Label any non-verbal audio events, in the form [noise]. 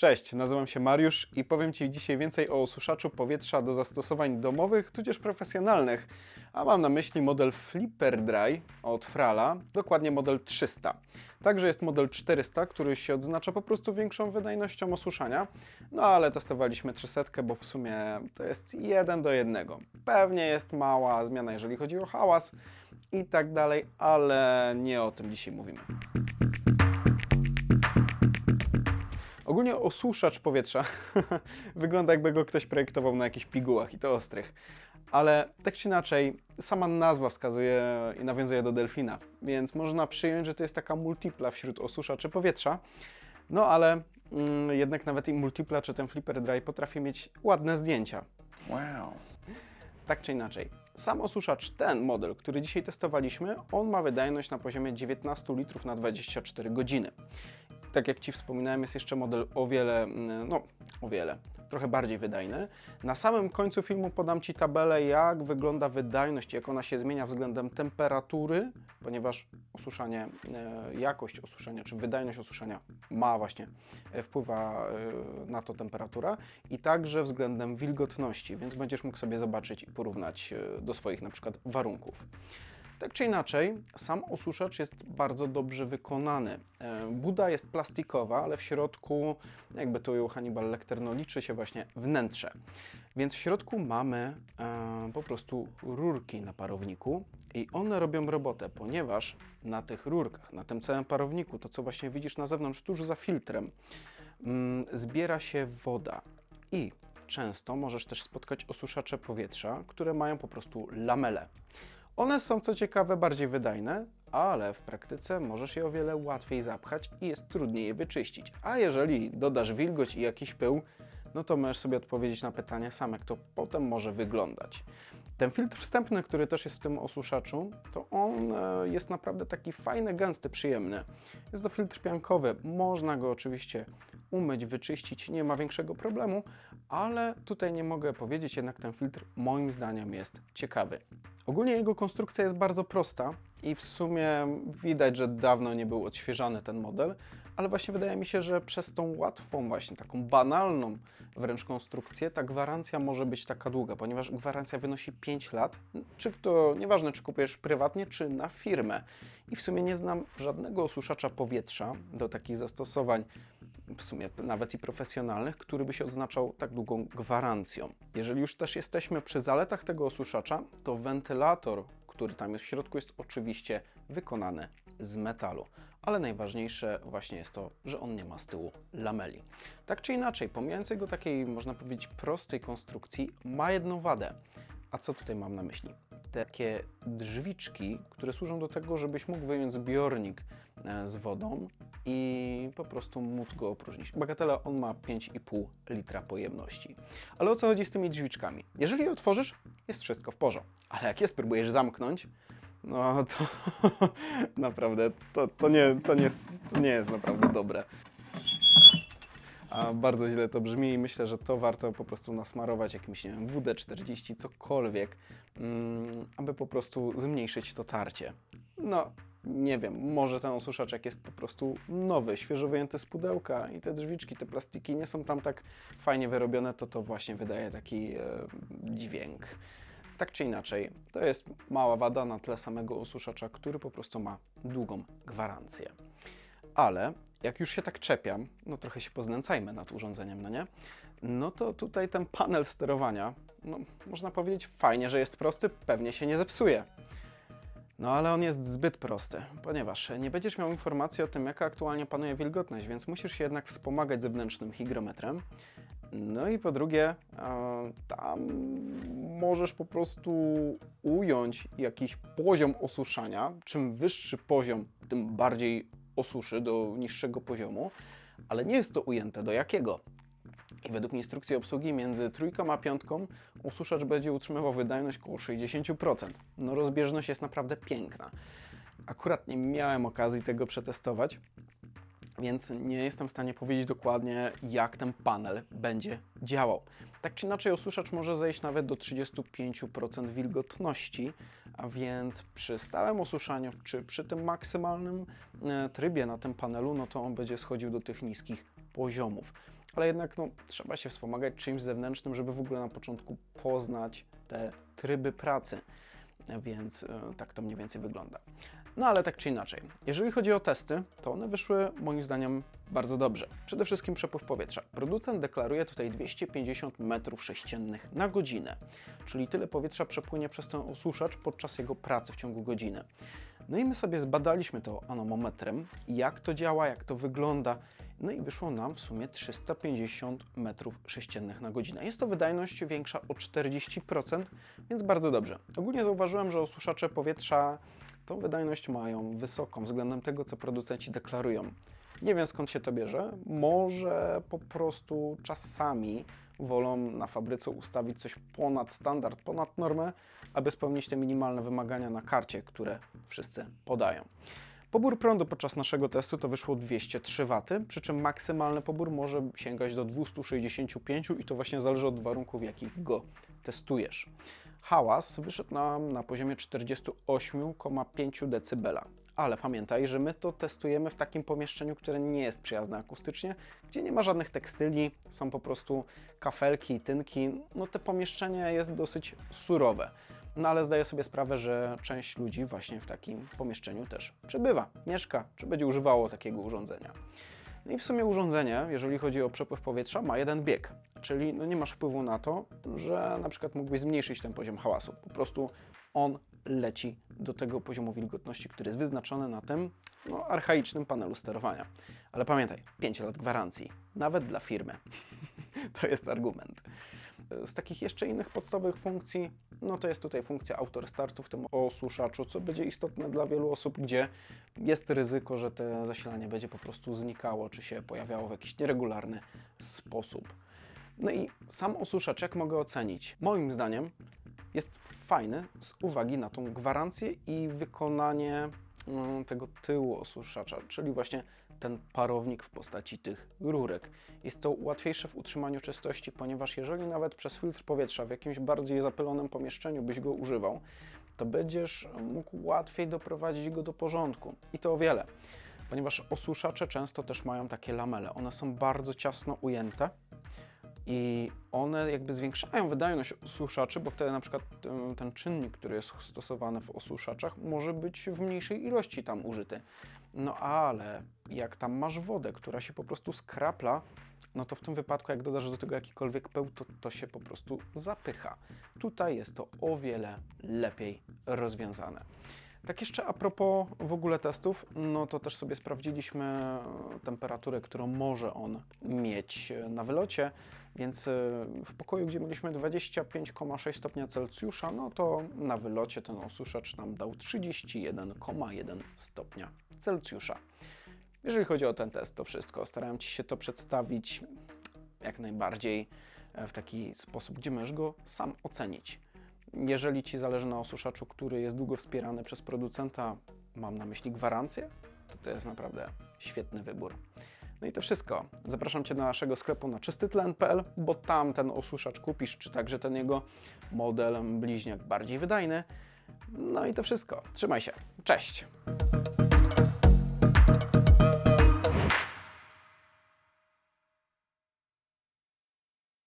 Cześć, nazywam się Mariusz i powiem Ci dzisiaj więcej o osuszaczu powietrza do zastosowań domowych, tudzież profesjonalnych. A mam na myśli model Flipper Dry od Frala, dokładnie model 300. Także jest model 400, który się odznacza po prostu większą wydajnością osuszania. No ale testowaliśmy 300, bo w sumie to jest 1 do 1. Pewnie jest mała zmiana, jeżeli chodzi o hałas i tak dalej, ale nie o tym dzisiaj mówimy. Ogólnie osuszacz powietrza [laughs] wygląda jakby go ktoś projektował na jakichś pigułach i to ostrych. Ale tak czy inaczej, sama nazwa wskazuje i nawiązuje do delfina, więc można przyjąć, że to jest taka multipla wśród osuszaczy powietrza. No ale mm, jednak nawet i multipla czy ten flipper dry potrafi mieć ładne zdjęcia. Wow. Tak czy inaczej, sam osuszacz, ten model, który dzisiaj testowaliśmy, on ma wydajność na poziomie 19 litrów na 24 godziny. Tak jak Ci wspominałem, jest jeszcze model o wiele, mm, no o wiele, trochę bardziej wydajny. Na samym końcu filmu podam Ci tabelę, jak wygląda wydajność, jak ona się zmienia względem temperatury, ponieważ osuszanie, e, jakość osuszenia, czy wydajność osuszenia ma właśnie, e, wpływa e, na to temperatura i także względem wilgotności, więc będziesz mógł sobie zobaczyć i porównać do swoich na przykład warunków. Tak czy inaczej, sam osuszacz jest bardzo dobrze wykonany. E, Buda jest plastikowa, ale w środku, jakby to ujął Hannibal Lecter, no liczy się właśnie wnętrze. Więc w środku mamy e, po prostu rurki na parowniku i one robią robotę, ponieważ na tych rurkach, na tym całym parowniku, to co właśnie widzisz na zewnątrz, tuż za filtrem, mm, zbiera się woda i często możesz też spotkać osuszacze powietrza, które mają po prostu lamele. One są co ciekawe bardziej wydajne, ale w praktyce możesz je o wiele łatwiej zapchać i jest trudniej je wyczyścić. A jeżeli dodasz wilgoć i jakiś pył, no to możesz sobie odpowiedzieć na pytanie sam, jak to potem może wyglądać. Ten filtr wstępny, który też jest w tym osuszaczu, to on e, jest naprawdę taki fajny, gęsty, przyjemny. Jest to filtr piankowy. Można go oczywiście umyć, wyczyścić, nie ma większego problemu, ale tutaj nie mogę powiedzieć, jednak ten filtr moim zdaniem jest ciekawy. Ogólnie jego konstrukcja jest bardzo prosta i w sumie widać, że dawno nie był odświeżany ten model, ale właśnie wydaje mi się, że przez tą łatwą, właśnie taką banalną wręcz konstrukcję, ta gwarancja może być taka długa, ponieważ gwarancja wynosi 5 lat. Czy to nieważne, czy kupujesz prywatnie, czy na firmę. I w sumie nie znam żadnego osuszacza powietrza do takich zastosowań, w sumie nawet i profesjonalnych, który by się odznaczał tak długą gwarancją. Jeżeli już też jesteśmy przy zaletach tego osuszacza, to wentylator, który tam jest w środku, jest oczywiście wykonany z metalu. Ale najważniejsze właśnie jest to, że on nie ma z tyłu lameli. Tak czy inaczej, pomijając jego takiej, można powiedzieć, prostej konstrukcji, ma jedną wadę. A co tutaj mam na myśli? Takie drzwiczki, które służą do tego, żebyś mógł wyjąć zbiornik e, z wodą i po prostu móc go opróżnić. Bagatela on ma 5,5 litra pojemności. Ale o co chodzi z tymi drzwiczkami? Jeżeli je otworzysz, jest wszystko w porządku. Ale jak je spróbujesz zamknąć, no to [laughs] naprawdę to, to, nie, to, nie, to nie jest naprawdę dobre. A bardzo źle to brzmi i myślę, że to warto po prostu nasmarować jakimś, nie wiem, WD-40, cokolwiek, mm, aby po prostu zmniejszyć to tarcie. No, nie wiem, może ten osuszaczek jest po prostu nowy, świeżo wyjęty z pudełka i te drzwiczki, te plastiki nie są tam tak fajnie wyrobione, to to właśnie wydaje taki e, dźwięk. Tak czy inaczej, to jest mała wada na tle samego osuszacza, który po prostu ma długą gwarancję. Ale jak już się tak czepiam, no trochę się poznęcajmy nad urządzeniem, no nie? No to tutaj ten panel sterowania, no można powiedzieć fajnie, że jest prosty, pewnie się nie zepsuje. No ale on jest zbyt prosty, ponieważ nie będziesz miał informacji o tym, jaka aktualnie panuje wilgotność, więc musisz się jednak wspomagać zewnętrznym hygrometrem. No i po drugie, e, tam możesz po prostu ująć jakiś poziom osuszania. Czym wyższy poziom, tym bardziej osuszy do niższego poziomu, ale nie jest to ujęte do jakiego. I według instrukcji obsługi między trójką a piątką osuszacz będzie utrzymywał wydajność około 60%. No rozbieżność jest naprawdę piękna. Akurat nie miałem okazji tego przetestować, więc nie jestem w stanie powiedzieć dokładnie, jak ten panel będzie działał. Tak czy inaczej, osuszacz może zejść nawet do 35% wilgotności, a więc przy stałym osuszaniu, czy przy tym maksymalnym e, trybie na tym panelu, no to on będzie schodził do tych niskich poziomów. ale jednak no, trzeba się wspomagać czymś zewnętrznym, żeby w ogóle na początku poznać te tryby pracy. Więc e, tak to mniej więcej wygląda. No ale tak czy inaczej, jeżeli chodzi o testy, to one wyszły moim zdaniem bardzo dobrze. Przede wszystkim przepływ powietrza. Producent deklaruje tutaj 250 m3 na godzinę, czyli tyle powietrza przepłynie przez ten osuszacz podczas jego pracy w ciągu godziny. No i my sobie zbadaliśmy to anemometrem, jak to działa, jak to wygląda. No i wyszło nam w sumie 350 m3 na godzinę. Jest to wydajność większa o 40%, więc bardzo dobrze. Ogólnie zauważyłem, że osuszacze powietrza tą wydajność mają wysoką względem tego, co producenci deklarują. Nie wiem skąd się to bierze. Może po prostu czasami wolą na fabryce ustawić coś ponad standard, ponad normę, aby spełnić te minimalne wymagania na karcie, które wszyscy podają. Pobór prądu podczas naszego testu to wyszło 203 W, przy czym maksymalny pobór może sięgać do 265 i to właśnie zależy od warunków, w jakich go testujesz. Hałas wyszedł nam na poziomie 48,5 dB. Ale pamiętaj, że my to testujemy w takim pomieszczeniu, które nie jest przyjazne akustycznie, gdzie nie ma żadnych tekstyli, są po prostu kafelki tynki. No te pomieszczenie jest dosyć surowe. No ale zdaję sobie sprawę, że część ludzi właśnie w takim pomieszczeniu też przebywa, mieszka, czy będzie używało takiego urządzenia. No i w sumie urządzenie, jeżeli chodzi o przepływ powietrza, ma jeden bieg, czyli no nie masz wpływu na to, że na przykład mógłbyś zmniejszyć ten poziom hałasu. Po prostu on leci do tego poziomu wilgotności, który jest wyznaczony na tym no, archaicznym panelu sterowania. Ale pamiętaj, 5 lat gwarancji, nawet dla firmy. [laughs] to jest argument. Z takich jeszcze innych podstawowych funkcji, no to jest tutaj funkcja autor startu w tym osuszaczu, co będzie istotne dla wielu osób, gdzie jest ryzyko, że to zasilanie będzie po prostu znikało, czy się pojawiało w jakiś nieregularny sposób. No i sam osuszacz, jak mogę ocenić? Moim zdaniem jest fajny z uwagi na tą gwarancję i wykonanie tego tyłu osuszacza, czyli właśnie ten parownik w postaci tych rurek. Jest to łatwiejsze w utrzymaniu czystości, ponieważ jeżeli nawet przez filtr powietrza w jakimś bardziej zapylonym pomieszczeniu byś go używał, to będziesz mógł łatwiej doprowadzić go do porządku. I to o wiele, ponieważ osuszacze często też mają takie lamele. One są bardzo ciasno ujęte i one jakby zwiększają wydajność osuszaczy, bo wtedy na przykład em, ten czynnik, który jest stosowany w osuszaczach, może być w mniejszej ilości tam użyty. No ale jak tam masz wodę, która się po prostu skrapla, no to w tym wypadku, jak dodasz do tego jakikolwiek pył, to to się po prostu zapycha. Tutaj jest to o wiele lepiej rozwiązane. Tak jeszcze a propos w ogóle testów, no to też sobie sprawdziliśmy temperaturę, którą może on mieć na wylocie, więc y, w pokoju, gdzie mieliśmy 25,6 stopnia Celsjusza, no to na wylocie ten osuszacz nam dał 31,1 stopnia Celsjusza. Jeżeli chodzi o ten test, to wszystko. Starałem Ci się to przedstawić jak najbardziej e, w taki sposób, gdzie możesz go sam ocenić. Jeżeli Ci zależy na osuszaczu, który jest długo wspierany przez producenta, mam na myśli gwarancję, to to jest naprawdę świetny wybór. No i to wszystko. Zapraszam Cię do naszego sklepu na czystytlen.pl, bo tam ten osuszacz kupisz, czy także ten jego model bliźniak bardziej wydajny. No i to wszystko. Trzymaj się. Cześć!